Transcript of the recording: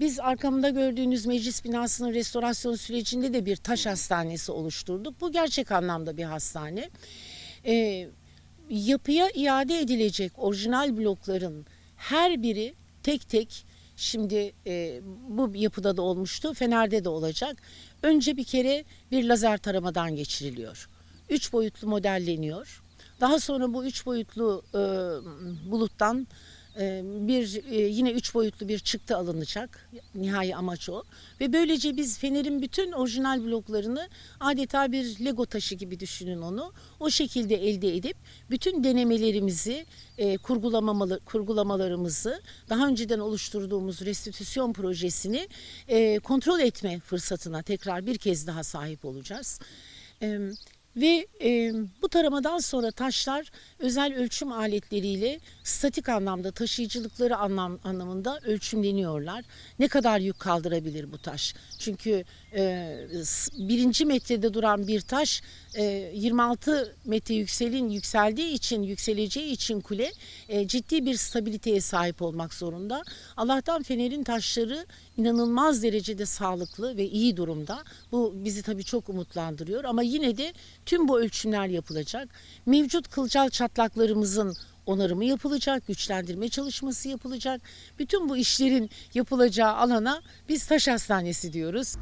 Biz arkamda gördüğünüz meclis binasının restorasyon sürecinde de bir taş hastanesi oluşturduk. Bu gerçek anlamda bir hastane. Ee, yapıya iade edilecek orijinal blokların her biri tek tek şimdi e, bu yapıda da olmuştu, Fener'de de olacak. Önce bir kere bir lazer taramadan geçiriliyor. Üç boyutlu modelleniyor. Daha sonra bu üç boyutlu e, buluttan e, bir yine üç boyutlu bir çıktı alınacak. Nihai amaç o. Ve böylece biz Fener'in bütün orijinal bloklarını adeta bir Lego taşı gibi düşünün onu. O şekilde elde edip bütün denemelerimizi, kurgulamalarımızı, daha önceden oluşturduğumuz restitüsyon projesini kontrol etme fırsatına tekrar bir kez daha sahip olacağız. Ve e, bu taramadan sonra taşlar özel ölçüm aletleriyle statik anlamda taşıyıcılıkları anlam, anlamında ölçümleniyorlar. Ne kadar yük kaldırabilir bu taş? Çünkü e, birinci metrede duran bir taş e, 26 metre yükselin yükseldiği için yükseleceği için kule e, ciddi bir stabiliteye sahip olmak zorunda. Allah'tan Fener'in taşları inanılmaz derecede sağlıklı ve iyi durumda. Bu bizi tabii çok umutlandırıyor ama yine de tüm bu ölçümler yapılacak. Mevcut kılcal çatlaklarımızın onarımı yapılacak, güçlendirme çalışması yapılacak. Bütün bu işlerin yapılacağı alana biz taş hastanesi diyoruz.